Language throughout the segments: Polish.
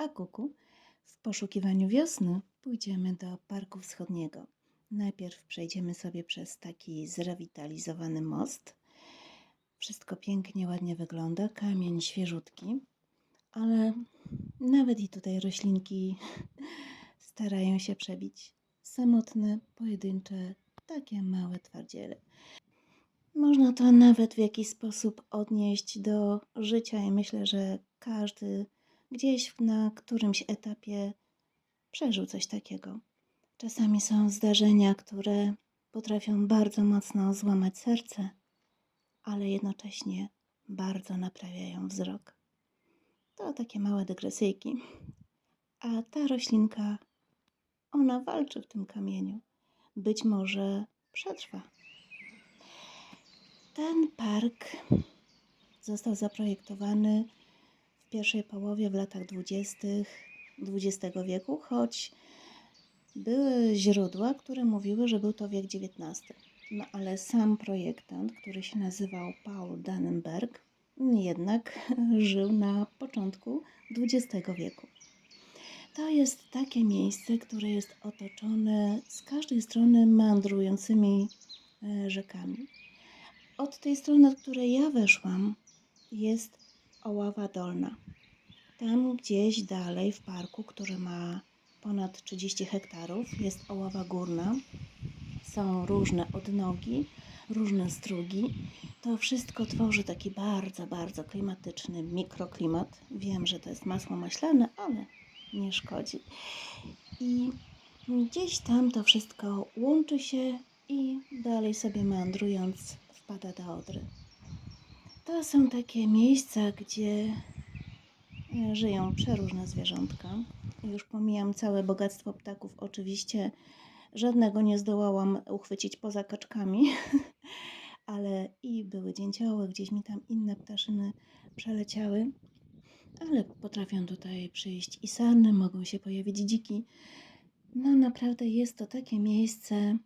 A kuku, w poszukiwaniu wiosny pójdziemy do Parku Wschodniego. Najpierw przejdziemy sobie przez taki zrewitalizowany most. Wszystko pięknie, ładnie wygląda, kamień świeżutki, ale nawet i tutaj roślinki starają się przebić. Samotne, pojedyncze, takie małe twardziele. Można to nawet w jakiś sposób odnieść do życia i myślę, że każdy gdzieś na którymś etapie przeżył coś takiego. Czasami są zdarzenia, które potrafią bardzo mocno złamać serce, ale jednocześnie bardzo naprawiają wzrok. To takie małe dygresyjki. A ta roślinka, ona walczy w tym kamieniu. Być może przetrwa. Ten park został zaprojektowany pierwszej połowie w latach dwudziestych XX wieku, choć były źródła, które mówiły, że był to wiek XIX. No ale sam projektant, który się nazywał Paul Dannenberg, jednak żył na początku XX wieku. To jest takie miejsce, które jest otoczone z każdej strony meandrującymi e, rzekami. Od tej strony, od której ja weszłam, jest Oława Dolna. Tam gdzieś dalej w parku, który ma ponad 30 hektarów, jest Oława Górna. Są różne odnogi, różne strugi. To wszystko tworzy taki bardzo, bardzo klimatyczny mikroklimat. Wiem, że to jest masło maślane, ale nie szkodzi. I gdzieś tam to wszystko łączy się i dalej sobie meandrując wpada do Odry. To są takie miejsca, gdzie e, żyją przeróżne zwierzątka. Już pomijam całe bogactwo ptaków. Oczywiście żadnego nie zdołałam uchwycić poza kaczkami, ale i były dzięcioły, gdzieś mi tam inne ptaszyny przeleciały. Ale potrafią tutaj przyjść i sarny, mogą się pojawić dziki. No naprawdę jest to takie miejsce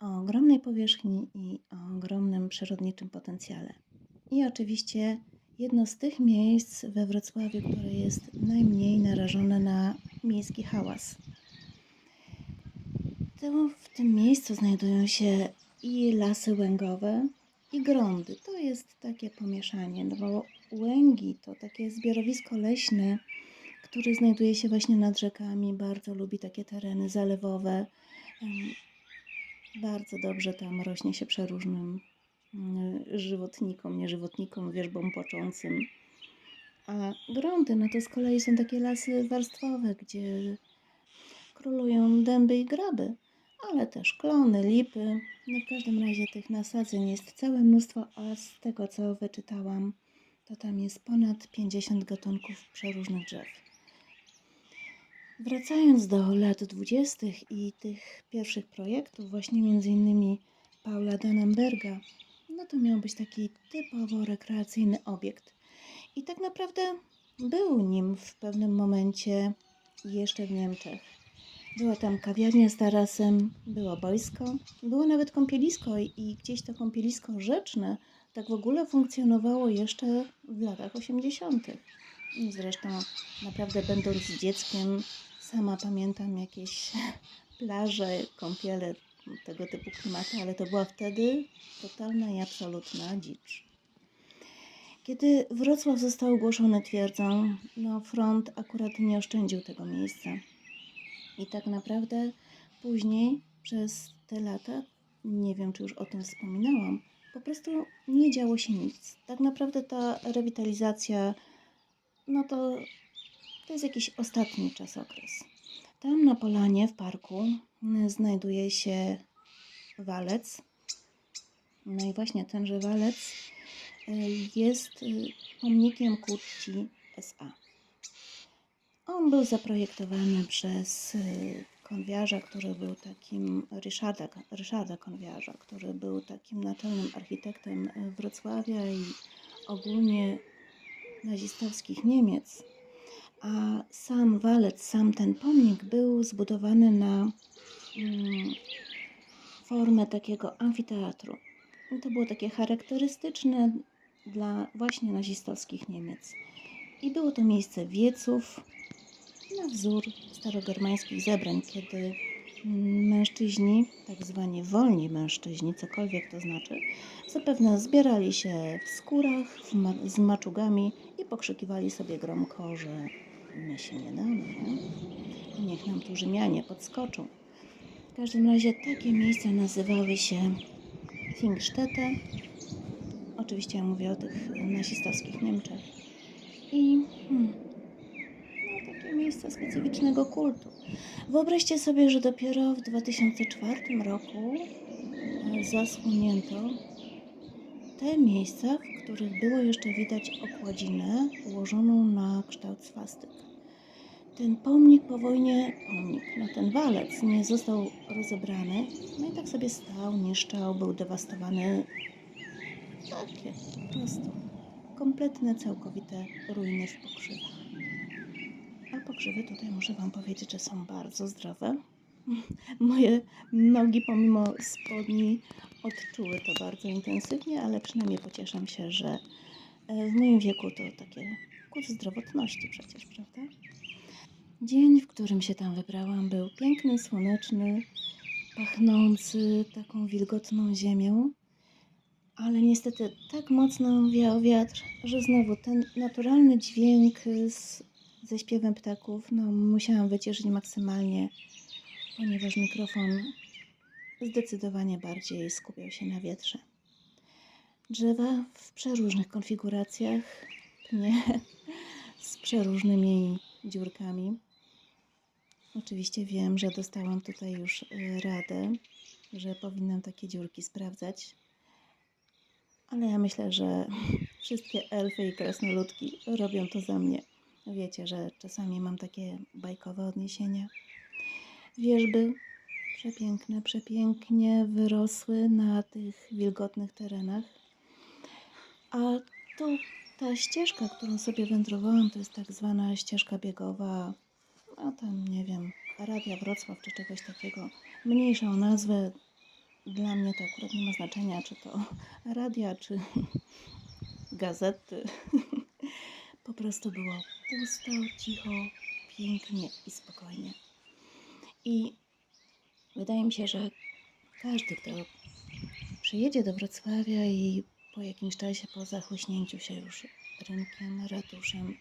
o ogromnej powierzchni i o ogromnym przyrodniczym potencjale. I oczywiście jedno z tych miejsc we Wrocławiu, które jest najmniej narażone na miejski hałas. W tym miejscu znajdują się i lasy łęgowe, i grądy. To jest takie pomieszanie, no bo łęgi to takie zbiorowisko leśne, które znajduje się właśnie nad rzekami. Bardzo lubi takie tereny zalewowe. Bardzo dobrze tam rośnie się przeróżnym żywotnikom, nieżywotnikom, wierzbom począcym. A grądy, no to z kolei są takie lasy warstwowe, gdzie królują dęby i graby, ale też klony, lipy. No w każdym razie tych nasadzeń jest całe mnóstwo, a z tego co wyczytałam, to tam jest ponad 50 gatunków przeróżnych drzew. Wracając do lat 20. i tych pierwszych projektów, właśnie między innymi Paula Dannenberga, no to miał być taki typowo rekreacyjny obiekt. I tak naprawdę był nim w pewnym momencie jeszcze w Niemczech. Była tam kawiarnia z tarasem, było boisko, było nawet kąpielisko i, gdzieś to kąpielisko rzeczne tak w ogóle funkcjonowało jeszcze w latach 80. Zresztą naprawdę będąc dzieckiem sama pamiętam jakieś plaże, kąpiele, tego typu klimaty, ale to była wtedy totalna i absolutna dzicz. Kiedy Wrocław został ogłoszony twierdzą, no front akurat nie oszczędził tego miejsca. I tak naprawdę później przez te lata, nie wiem czy już o tym wspominałam, po prostu nie działo się nic. Tak naprawdę ta rewitalizacja, no to, to jest jakiś ostatni czasokres. Tam na polanie w parku znajduje się walec. No i właśnie tenże walec y, jest y, pomnikiem ku czci SA. On był zaprojektowany przez y, konwiarza, który był takim Ryszarda, Ryszarda Konwiarza, który był takim naczelnym architektem Wrocławia i ogólnie nazistowskich Niemiec. A sam walec, sam ten pomnik był zbudowany na mm, formę takiego amfiteatru. I to było takie charakterystyczne dla właśnie nazistowskich Niemiec. I było to miejsce wieców, na wzór starogermańskich zebrań, kiedy mężczyźni, tak zwani wolni mężczyźni, cokolwiek to znaczy, zapewne zbierali się w skórach z maczugami i pokrzykiwali sobie gromko, że my się nie damy, nie? I niech nam tu Rzymianie podskoczą. W każdym razie takie miejsca nazywały się Thingstätte. Oczywiście ja mówię o tych nazistowskich Niemczech. I hmm, no, takie miejsca specyficznego kultu. Wyobraźcie sobie, że dopiero w 2004 roku e, zasłonięto te miejsca, w których było jeszcze widać okładzinę ułożoną na kształt swastyk. Ten pomnik po wojnie, pomnik, no ten walec nie został rozebrany, no i tak sobie stał, niszczał, był dewastowany. Takie po prostu kompletne, całkowite ruiny w pokrzywach. A pokrzywy tutaj muszę Wam powiedzieć, że są bardzo zdrowe. Moje nogi pomimo spodni odczuły to bardzo intensywnie, ale przynajmniej pocieszam się, że e, w moim wieku to takie kurs zdrowotności przecież, prawda? Dzień, w którym się tam wybrałam, był piękny, słoneczny, pachnący taką wilgotną ziemią, ale niestety tak mocno wiał wiatr, że znowu ten naturalny dźwięk z, ze śpiewem ptaków, no musiałam wyciszyć maksymalnie, ponieważ mikrofon zdecydowanie bardziej skupiał się na wietrze. Drzewa w przeróżnych konfiguracjach, pnie z przeróżnymi dziurkami. Oczywiście wiem, że dostałam tutaj już y, radę, że powinnam takie dziurki sprawdzać, ale ja myślę, że wszystkie elfy i krasnoludki robią to za mnie. Wiecie, że czasami mam takie bajkowe odniesienia. Wierzby przepiękne, przepięknie wyrosły na tych wilgotnych terenach. A tu ta ścieżka, którą sobie wędrowałam, to jest tak zwana ścieżka biegowa, a tam nie wiem, Radia Wrocław czy czegoś takiego. Mniejsza o nazwę. Dla mnie to akurat nie ma znaczenia, czy to radia, czy gazety. Po prostu było pusto, cicho, pięknie i spokojnie. I wydaje mi się, że każdy, kto przyjedzie do Wrocławia i po jakimś czasie, po zachłyśnięciu się już rynkiem, ratuszem,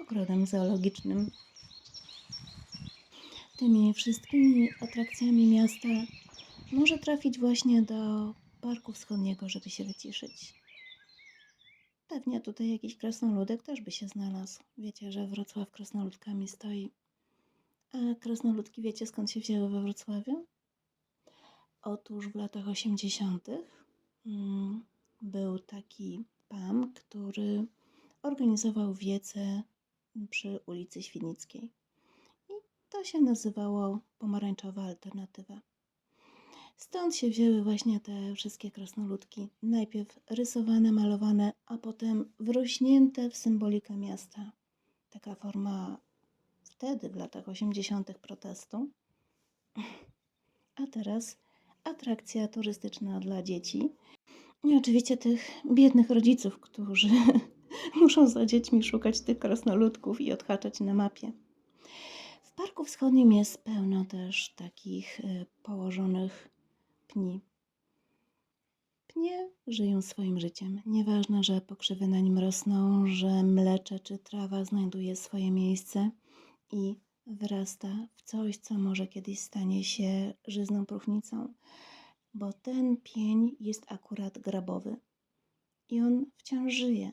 ogrodem zoologicznym, tymi wszystkimi atrakcjami miasta, może trafić właśnie do Parku Wschodniego, żeby się wyciszyć. Pewnie tutaj jakiś krasnoludek też by się znalazł. Wiecie, że Wrocław krasnoludkami stoi. A krasnoludki wiecie skąd się wzięły we Wrocławiu? Otóż w latach 80. mm, był taki pan, który organizował wiece przy ulicy Świdnickiej. I to się nazywało pomarańczowa alternatywa. Stąd się wzięły właśnie te wszystkie krasnoludki. Najpierw rysowane, malowane, a potem wrośnięte w symbolikę miasta. Taka forma wtedy, w latach 80. protestu. A teraz atrakcja turystyczna dla dzieci. I oczywiście tych biednych rodziców, którzy muszą za dziećmi szukać tych krasnoludków i odhaczać na mapie. W Parku Wschodnim jest pełno też takich y, położonych pni. Pnie żyją swoim życiem. Nieważne, że pokrzywy na nim rosną, że mlecze czy trawa znajduje swoje miejsce i wyrasta w coś, co może kiedyś stanie się żyzną próchnicą, bo ten pień jest akurat grabowy i on wciąż żyje,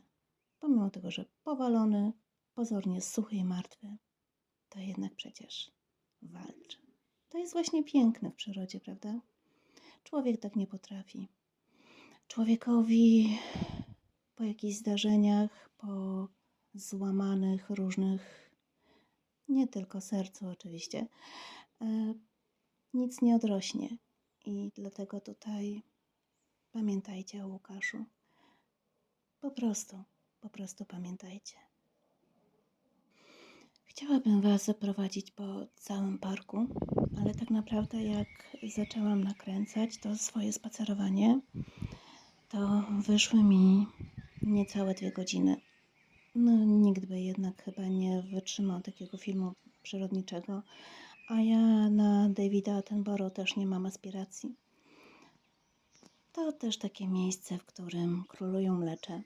pomimo tego, że powalony, pozornie suchy i martwy, to jednak przecież walczy. To jest właśnie piękne w przyrodzie, prawda? Człowiek tak nie potrafi. Człowiekowi po jakichś zdarzeniach, po złamanych różnych, nie tylko sercu oczywiście, e, nic nie odrośnie. I dlatego tutaj pamiętajcie o Łukaszu. Po prostu, po prostu pamiętajcie. Chciałabym Was zaprowadzić po całym parku, ale tak naprawdę jak zaczęłam nakręcać to swoje spacerowanie, to wyszły mi niecałe dwie godziny. No, nikt by jednak chyba nie wytrzymał takiego filmu przyrodniczego, a ja na Davida Attenborough też nie mam aspiracji. To też takie miejsce, w którym królują mlecze.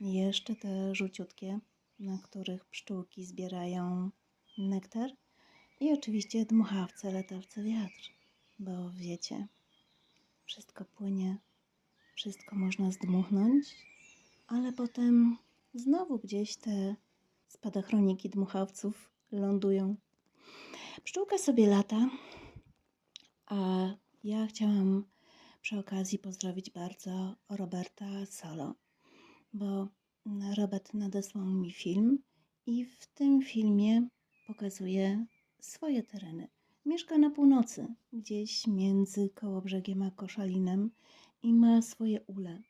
I Jeszcze te żółciutkie, na których pszczółki zbierają nektar. I oczywiście dmuchawce, latawce wiatr, bo wiecie, wszystko płynie, wszystko można zdmuchnąć, ale potem znowu gdzieś te spadochroniki dmuchawców lądują. Pszczółka sobie lata, a ja chciałam przy okazji pozdrowić bardzo Roberta Solo, bo Robert nadesłał mi film i w tym filmie pokazuje swoje tereny. Mieszka na północy, gdzieś między Kołobrzegiem a Koszalinem i ma swoje ule.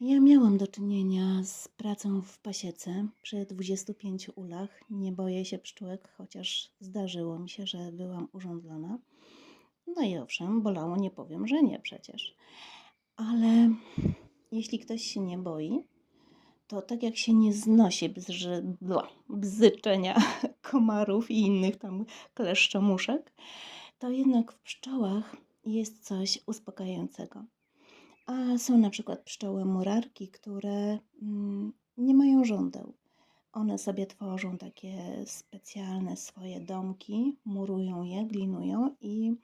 Ja miałam do czynienia z pracą w pasiece przy 25 ulach. Nie boję się pszczółek, chociaż zdarzyło mi się, że byłam urządlona. No i owszem, bolało, nie powiem, że nie przecież. Ale jeśli ktoś się nie boi, to tak jak się nie znosi bzży, bla, bzyczenia komarów i innych tam kleszczomuszek, to jednak w pszczołach jest coś uspokajającego. A są na przykład pszczoły murarki, które mm, nie mają żądeł. One sobie tworzą takie specjalne swoje domki, murują je, glinują i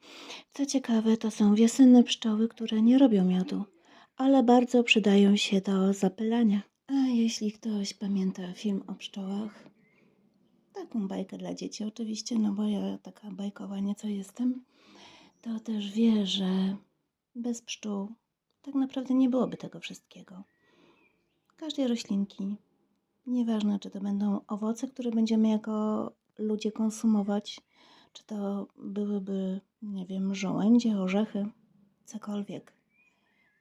co ciekawe, to są wiosenne pszczoły, które nie robią miodu, ale bardzo przydają się do zapylania. A jeśli ktoś pamięta film o pszczołach, taką bajkę dla dzieci oczywiście, no bo ja taka bajkowa nieco jestem, to też wie, że bez pszczół tak naprawdę nie byłoby tego wszystkiego. Każdej roślinki, nieważne czy to będą owoce, które będziemy jako ludzie konsumować, czy to byłyby, nie wiem, żołędzie, orzechy, cokolwiek.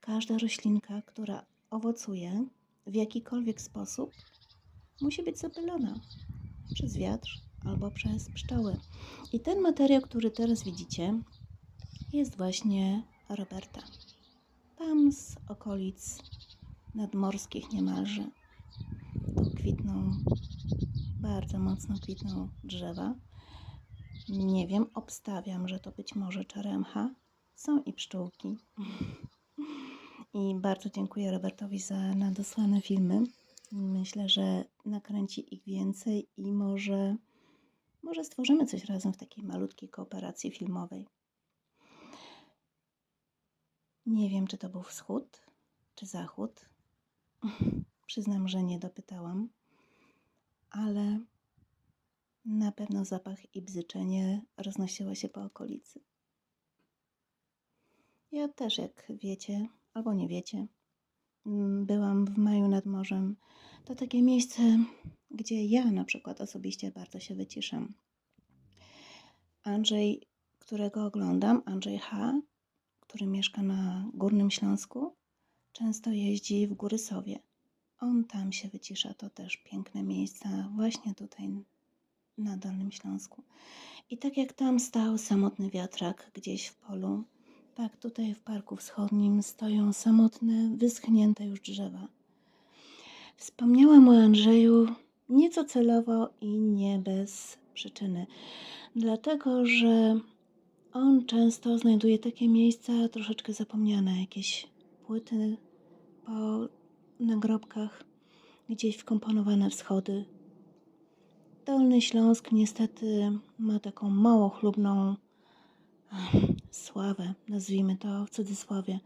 Każda roślinka, która owocuje w jakikolwiek sposób, musi być zapylona przez wiatr albo przez pszczoły. I ten materiał, który teraz widzicie, jest właśnie Roberta. Tam z okolic nadmorskich niemalże. Tu kwitną, bardzo mocno kwitną drzewa. Nie wiem, obstawiam, że to być może czaremcha. Są i pszczółki. I bardzo dziękuję Robertowi za nadesłane filmy. Myślę, że nakręci ich więcej i może, może stworzymy coś razem w takiej malutkiej kooperacji filmowej. Nie wiem, czy to był wschód, czy zachód. Przyznam, że nie dopytałam, ale na pewno zapach i bzyczenie roznosiło się po okolicy. Ja też, jak wiecie, albo nie wiecie, mm, byłam w maju nad morzem. To takie miejsce, gdzie ja na przykład osobiście bardzo się wyciszam. Andrzej, którego oglądam, Andrzej H., który mieszka na Górnym Śląsku, często jeździ w Góry Sowie. On tam się wycisza, to też piękne miejsca, właśnie tutaj na Dolnym Śląsku. I tak jak tam stał samotny wiatrak gdzieś w polu, tak tutaj w Parku Wschodnim stoją samotne, wyschnięte już drzewa. Wspomniałam o Andrzeju nieco celowo i nie bez przyczyny, dlatego że on często znajduje takie miejsca troszeczkę zapomniane, jakieś płyty po nagrobkach, gdzieś wkomponowane w schody. Dolny Śląsk niestety ma taką mało chlubną sławę, nazwijmy to w cudzysłowie.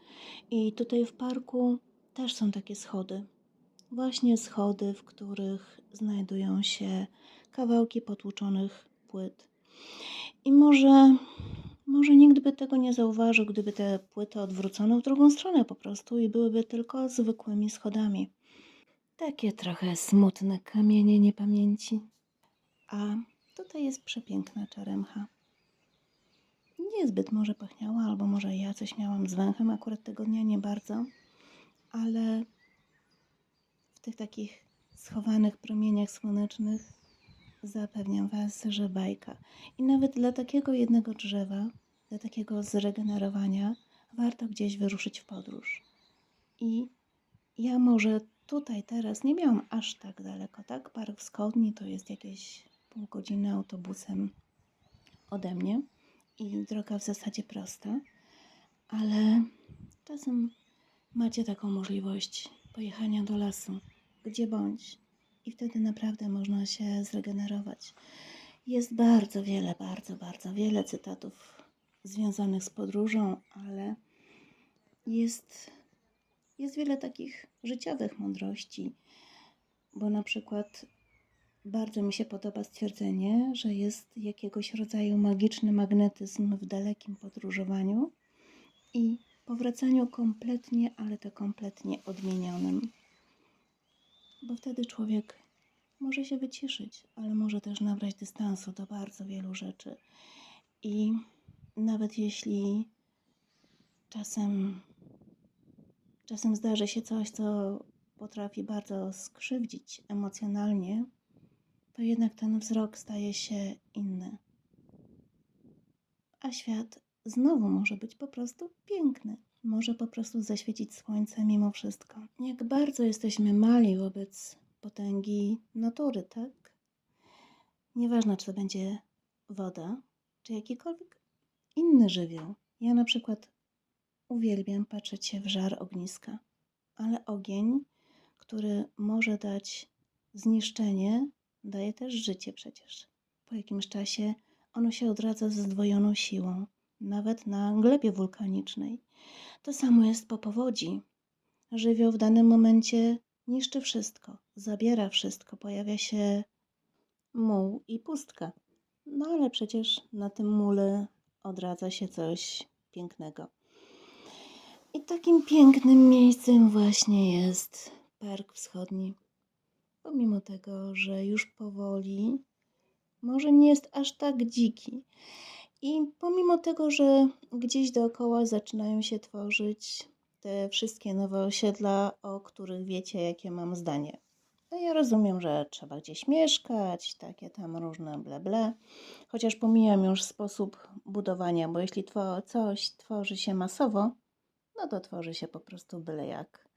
I tutaj w parku też są takie schody. Właśnie schody, w których znajdują się kawałki potłuczonych płyt. I może może nikt by tego nie zauważył, gdyby te płyty odwrócono w drugą stronę po prostu i byłyby tylko zwykłymi schodami. Takie trochę smutne kamienie niepamięci. A tutaj jest przepiękna czaremcha. Niezbyt może pachniała, albo może ja coś miałam z węchem akurat tego dnia, nie bardzo, ale w tych takich schowanych promieniach słonecznych Zapewniam Was, że bajka. I nawet dla takiego jednego drzewa, dla takiego zregenerowania, warto gdzieś wyruszyć w podróż. I ja może tutaj teraz nie miałam aż tak daleko, tak? Park Wschodni to jest jakieś pół godziny autobusem ode mnie i droga w zasadzie prosta, ale czasem macie taką możliwość pojechania do lasu, gdzie bądź i wtedy naprawdę można się zregenerować. Jest bardzo wiele, bardzo, bardzo wiele cytatów związanych z podróżą, ale jest, jest wiele takich życiowych mądrości, bo na przykład bardzo mi się podoba stwierdzenie, że jest jakiegoś rodzaju magiczny magnetyzm w dalekim podróżowaniu i powracaniu kompletnie, ale to kompletnie odmienionym. Bo wtedy człowiek może się wyciszyć, ale może też nabrać dystansu do bardzo wielu rzeczy. I nawet jeśli czasem, czasem zdarzy się coś, co potrafi bardzo skrzywdzić emocjonalnie, to jednak ten wzrok staje się inny. A świat znowu może być po prostu piękny. Może po prostu zaświecić słońce mimo wszystko. Jak bardzo jesteśmy mali wobec potęgi natury, tak? Nieważne, czy to będzie woda, czy jakikolwiek inny żywioł. Ja na przykład uwielbiam patrzeć się w żar ogniska, ale ogień, który może dać zniszczenie, daje też życie przecież. Po jakimś czasie ono się odradza ze zdwojoną siłą, nawet na glebie wulkanicznej. To samo jest po powodzi. Żywioł w danym momencie niszczy wszystko, zabiera wszystko, pojawia się muł i pustka. No ale przecież na tym mule odradza się coś pięknego. I takim pięknym miejscem właśnie jest Park Wschodni. Pomimo tego, że już powoli może nie jest aż tak dziki. I pomimo tego, że gdzieś dookoła zaczynają się tworzyć te wszystkie nowe osiedla, o których wiecie, jakie mam zdanie. No ja rozumiem, że trzeba gdzieś mieszkać, takie tam różne ble ble. Chociaż pomijam już sposób budowania, bo jeśli two, coś tworzy się masowo, no to tworzy się po prostu byle jak.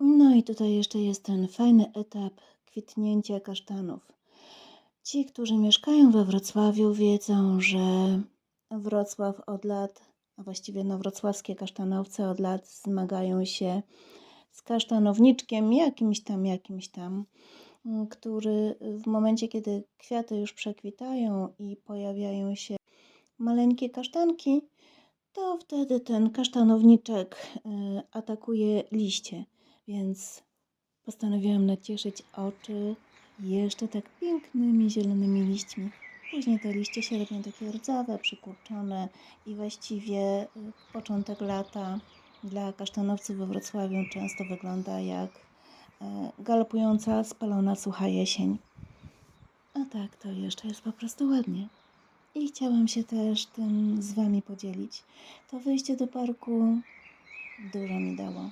No i tutaj jeszcze jest ten fajny etap kwitnięcia kasztanów. Ci, którzy mieszkają we Wrocławiu, wiedzą, że Wrocław od lat, a właściwie no wrocławskie kasztanowce od lat zmagają się z kasztanowniczkiem jakimś tam, jakimś tam, mm, który w momencie, kiedy kwiaty już przekwitają i pojawiają się maleńkie kasztanki, to wtedy ten kasztanowniczek y, atakuje liście. Więc postanowiłam nacieszyć oczy jeszcze tak pięknymi zielonymi liśćmi. Później te liście się robią takie rdzawe, przykurczone i właściwie y, początek lata dla kasztanowców we Wrocławiu często wygląda jak e, galopująca, spalona, sucha jesień. A tak, to jeszcze jest po prostu ładnie. I chciałam się też tym z Wami podzielić. To wyjście do parku dużo mi dało.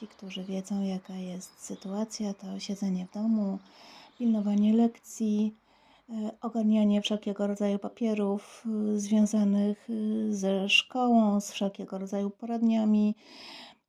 Ci, którzy wiedzą, jaka jest sytuacja, to siedzenie w domu, pilnowanie lekcji, e, ogarnianie wszelkiego rodzaju papierów y, związanych y, ze szkołą, z wszelkiego rodzaju poradniami.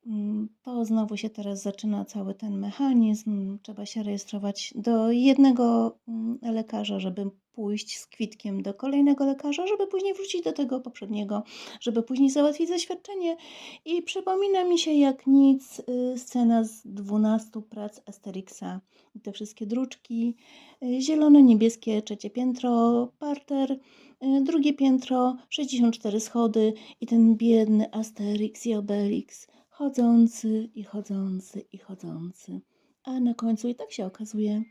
Mm, To znowu się teraz zaczyna cały ten mechanizm. Trzeba się rejestrować do jednego mm, lekarza, żeby pójść z kwitkiem do kolejnego lekarza, żeby później wrócić do tego poprzedniego, żeby później załatwić zaświadczenie. I przypomina mi się jak nic y, scena z 12 prac Asterixa. Te wszystkie druczki, y, zielone, niebieskie, trzecie piętro, parter, y, drugie piętro, 64 schody i ten biedny Asterix i Obelix chodzący i chodzący i chodzący. A na końcu i tak się okazuje,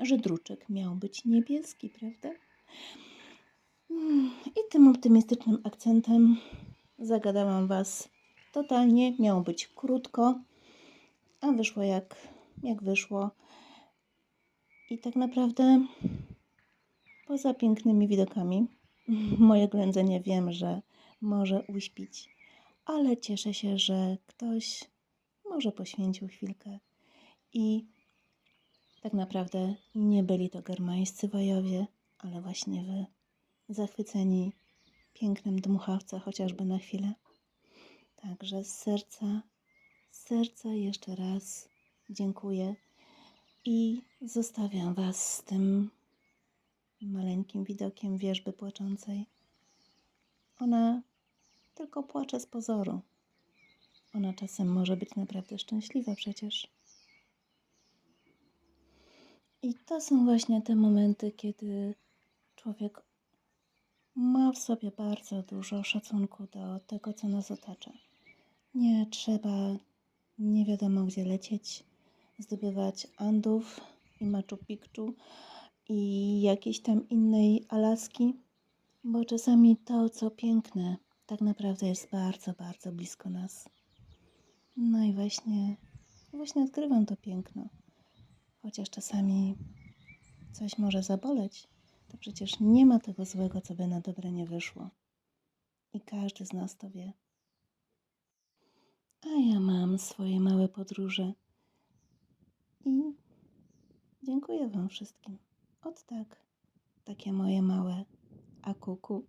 że druczek miał być niebieski, prawda? I tym optymistycznym akcentem zagadałam Was totalnie. Miało być krótko, a wyszło jak, jak wyszło. I tak naprawdę poza pięknymi widokami, moje ględzenie wiem, że może uśpić, ale cieszę się, że ktoś może poświęcił chwilkę i tak naprawdę nie byli to germańscy wojowie, ale właśnie wy, zachwyceni pięknem dmuchawca chociażby na chwilę. Także z serca, z serca jeszcze raz dziękuję i zostawiam Was z tym maleńkim widokiem wierzby płaczącej. Ona tylko płacze z pozoru. Ona czasem może być naprawdę szczęśliwa przecież. I to są właśnie te momenty, kiedy człowiek ma w sobie bardzo dużo szacunku do tego, co nas otacza. Nie trzeba nie wiadomo gdzie lecieć, zdobywać Andów i Machu Picchu i jakiejś tam innej Alaski, bo czasami to, co piękne, tak naprawdę jest bardzo, bardzo blisko nas. No i właśnie, właśnie odkrywam to piękno. Chociaż czasami coś może zaboleć, to przecież nie ma tego złego, co by na dobre nie wyszło. I każdy z nas to wie. A ja mam swoje małe podróże. I dziękuję Wam wszystkim. Ot tak, takie moje małe akuku.